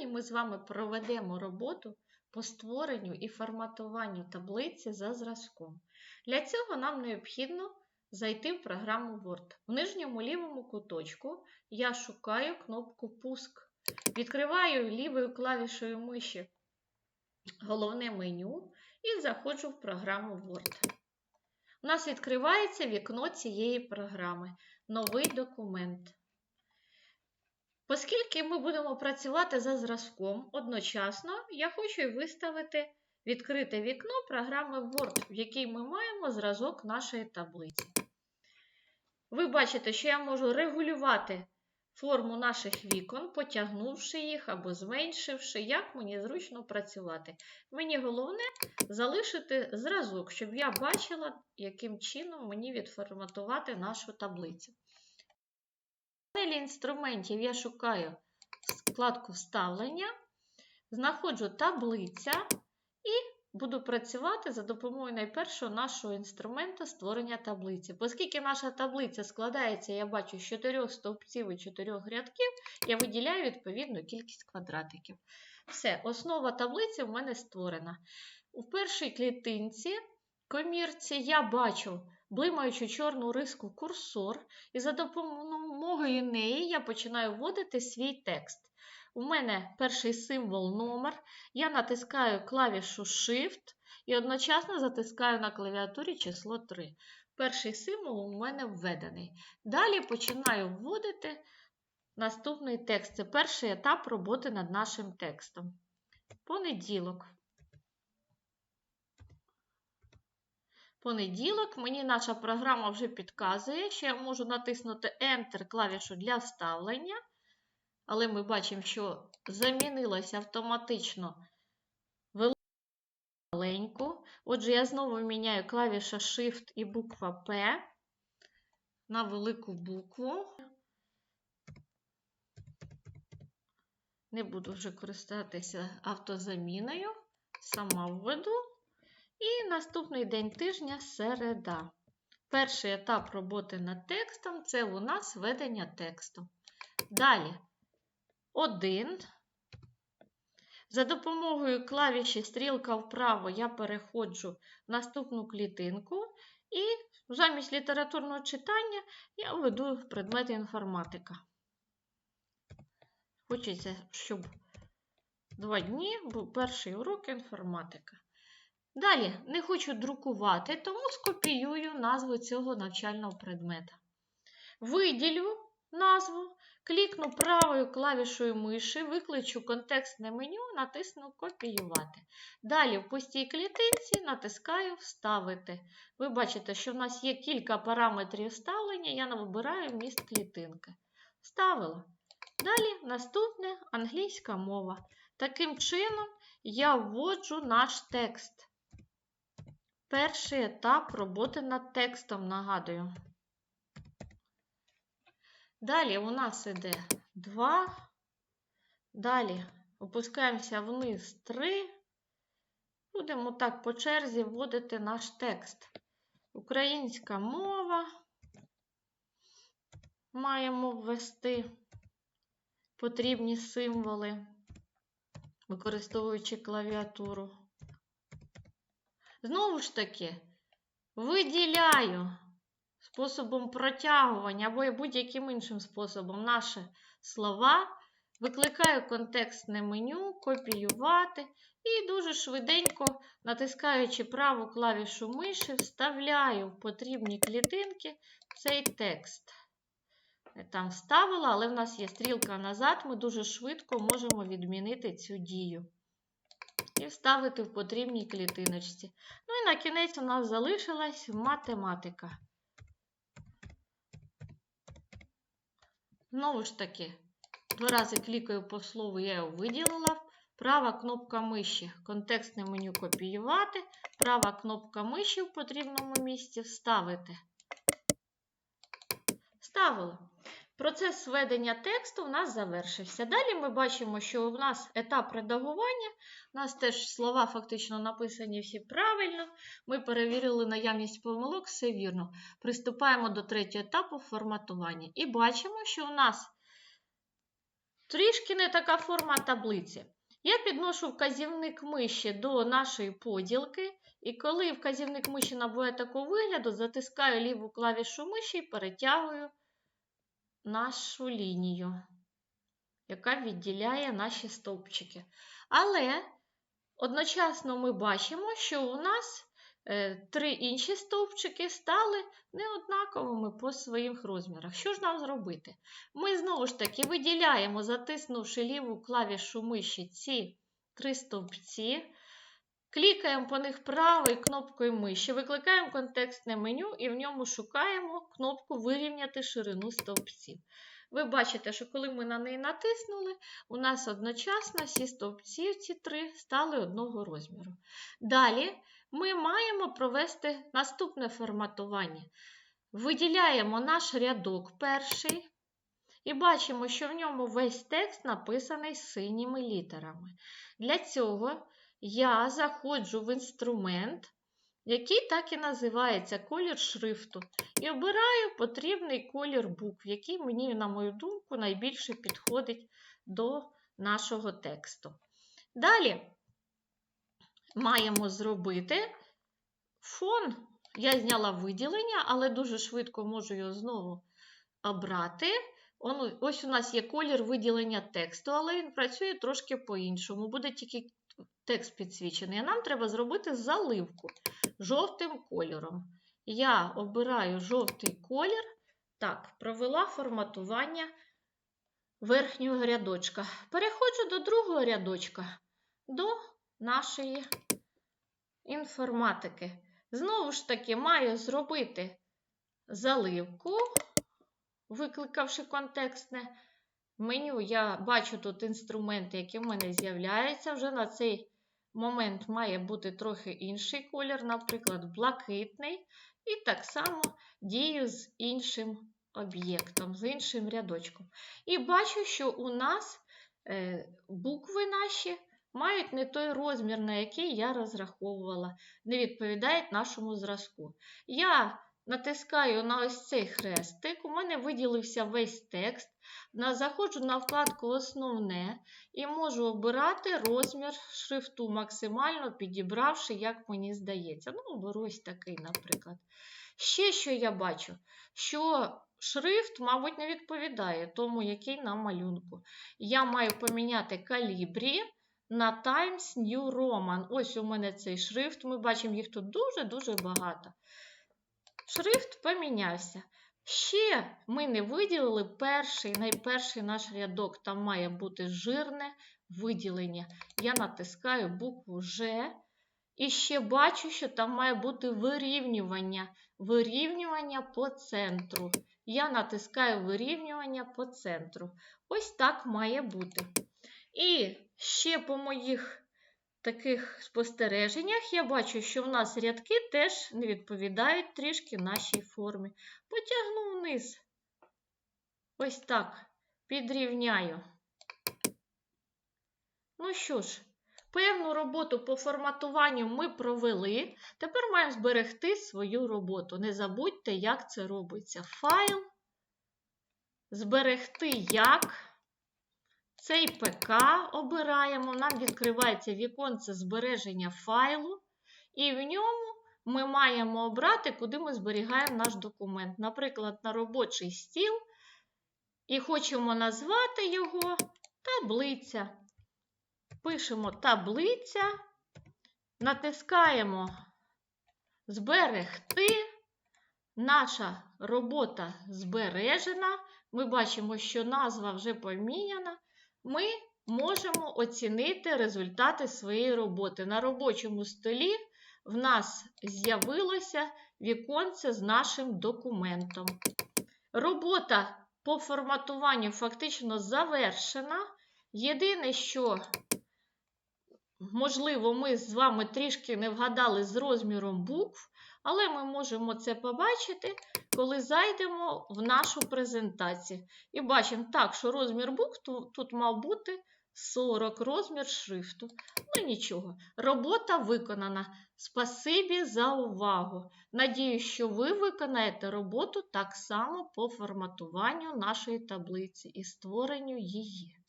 Сьогодні ми з вами проведемо роботу по створенню і форматуванню таблиці за зразком. Для цього нам необхідно зайти в програму Word. В нижньому лівому куточку я шукаю кнопку Пуск. Відкриваю лівою клавішою миші головне меню і заходжу в програму Word. У нас відкривається вікно цієї програми Новий документ. Оскільки ми будемо працювати за зразком одночасно, я хочу виставити відкрите вікно програми Word, в якій ми маємо зразок нашої таблиці. Ви бачите, що я можу регулювати форму наших вікон, потягнувши їх або зменшивши, як мені зручно працювати. Мені головне залишити зразок, щоб я бачила, яким чином мені відформатувати нашу таблицю. Панелі інструментів я шукаю вкладку Вставлення, знаходжу таблиця і буду працювати за допомогою найпершого нашого інструменту створення таблиці. Оскільки наша таблиця складається, я бачу, з 4 стовпців і 4 рядків, я виділяю відповідну кількість квадратиків. Все, основа таблиці в мене створена. У першій клітинці комірці я бачу блимаючу чорну риску курсор, і за допомогою неї я починаю вводити свій текст. У мене перший символ номер. Я натискаю клавішу Shift і одночасно затискаю на клавіатурі число 3. Перший символ у мене введений. Далі починаю вводити наступний текст. Це перший етап роботи над нашим текстом. Понеділок. Понеділок мені наша програма вже підказує, що я можу натиснути Enter клавішу для вставлення, але ми бачимо, що замінилося автоматично маленьку. Отже, я знову міняю клавіша Shift і буква P на велику букву. Не буду вже користуватися автозаміною, сама введу. І наступний день тижня середа. Перший етап роботи над текстом це у нас ведення тексту. Далі один. За допомогою клавіші стрілка вправо я переходжу в наступну клітинку, і замість літературного читання я веду предмет інформатика. Хочеться, щоб два дні був перший урок інформатика. Далі не хочу друкувати, тому скопіюю назву цього навчального предмета. Виділю назву, клікну правою клавішою миші, викличу контекстне меню, натисну Копіювати. Далі в пустій клітинці натискаю Вставити. Ви бачите, що в нас є кілька параметрів вставлення, я вибираю міст клітинки. Вставила. Далі наступне англійська мова. Таким чином я вводжу наш текст. Перший етап роботи над текстом, нагадую. Далі у нас іде 2. Далі опускаємося вниз 3. Будемо так по черзі вводити наш текст. Українська мова. Маємо ввести потрібні символи, використовуючи клавіатуру. Знову ж таки, виділяю способом протягування або будь-яким іншим способом наші слова, викликаю контекстне меню, копіювати і дуже швиденько, натискаючи праву клавішу миші, вставляю в потрібні клітинки цей текст. Там вставила, але в нас є стрілка назад, ми дуже швидко можемо відмінити цю дію і вставити в потрібній клітиночці. Ну і на кінець у нас залишилась математика. Знову ж таки, два рази клікаю по слову, я його виділила. Права кнопка миші, контекстне меню копіювати, права кнопка миші в потрібному місці вставити. Вставила. Процес введення тексту у нас завершився. Далі ми бачимо, що у нас етап редагування, у нас теж слова фактично написані всі правильно. Ми перевірили наявність помилок, все вірно. Приступаємо до третього етапу форматування. І бачимо, що у нас Трішки не така форма таблиці. Я підношу вказівник миші до нашої поділки, і коли вказівник миші набуває такого вигляду, затискаю ліву клавішу миші і перетягую нашу лінію, яка відділяє наші стовпчики. Але одночасно ми бачимо, що у нас е, три інші стовпчики стали неоднаковими по своїх розмірах. Що ж нам зробити? Ми знову ж таки виділяємо, затиснувши ліву клавішу миші ці три стовпці, клікаємо по них правою кнопкою миші, викликаємо контекстне меню і в ньому шукаємо кнопку Вирівняти ширину стовпців. Ви бачите, що коли ми на неї натиснули, у нас одночасно всі стовпці, ці три, стали одного розміру. Далі ми маємо провести наступне форматування. Виділяємо наш рядок перший і бачимо, що в ньому весь текст написаний синіми літерами. Для цього я заходжу в інструмент, який так і називається колір шрифту, і обираю потрібний колір букв, який мені, на мою думку, найбільше підходить до нашого тексту. Далі маємо зробити фон. Я зняла виділення, але дуже швидко можу його знову обрати. Ось у нас є колір виділення тексту, але він працює трошки по-іншому. Буде тільки текст підсвічений. А нам треба зробити заливку жовтим кольором. Я обираю жовтий колір. Так, провела форматування верхнього рядочка. Переходжу до другого рядочка, до нашої інформатики. Знову ж таки, маю зробити заливку, викликавши контекстне меню, я бачу тут інструменти, які в мене з'являються. Вже на цей момент має бути трохи інший колір, наприклад, блакитний. І так само дію з іншим об'єктом, з іншим рядочком. І бачу, що у нас е, букви наші мають не той розмір, на який я розраховувала, не відповідають нашому зразку. Я натискаю на ось цей хрестик, у мене виділився весь текст. Заходжу на вкладку Основне і можу обирати розмір шрифту, максимально підібравши, як мені здається. Ну, оберу ось такий, наприклад. Ще що я бачу, що шрифт, мабуть, не відповідає тому, який на малюнку. Я маю поміняти калібрі на Times New Roman. Ось у мене цей шрифт. Ми бачимо, їх тут дуже-дуже багато. Шрифт помінявся. Ще ми не виділили перший, найперший наш рядок. Там має бути жирне виділення. Я натискаю букву Ж. І ще бачу, що там має бути вирівнювання. Вирівнювання по центру. Я натискаю вирівнювання по центру. Ось так має бути. І ще по моїх таких спостереженнях я бачу, що в нас рядки теж не відповідають трішки нашій формі. Потягну вниз. Ось так. Підрівняю. Ну що ж, певну роботу по форматуванню ми провели. Тепер маємо зберегти свою роботу. Не забудьте, як це робиться. Файл. Зберегти як. Цей ПК обираємо, нам відкривається віконце збереження файлу, і в ньому ми маємо обрати, куди ми зберігаємо наш документ. Наприклад, на робочий стіл, і хочемо назвати його таблиця. Пишемо таблиця, натискаємо Зберегти. Наша робота збережена. Ми бачимо, що назва вже поміняна ми можемо оцінити результати своєї роботи. На робочому столі в нас з'явилося віконце з нашим документом. Робота по форматуванню фактично завершена. Єдине, що, можливо, ми з вами трішки не вгадали з розміром букв, але ми можемо це побачити, коли зайдемо в нашу презентацію. І бачимо так, що розмір букв тут мав бути 40 розмір шрифту. Ну нічого, робота виконана. Спасибі за увагу. Надію, що ви виконаєте роботу так само по форматуванню нашої таблиці і створенню її.